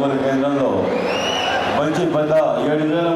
కొనుగోలు కేంద్రంలో మంచి పెద్ద ఏడు వేల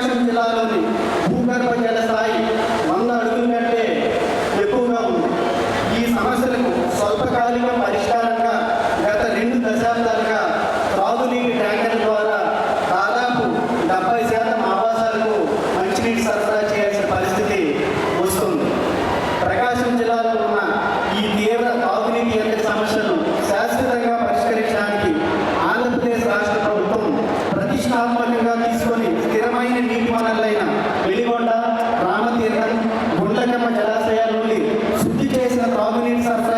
ప్రకాశం జిల్లాలోని భూగర్భ జల శుద్ధి చేసిన తాగునీటి సరఫరా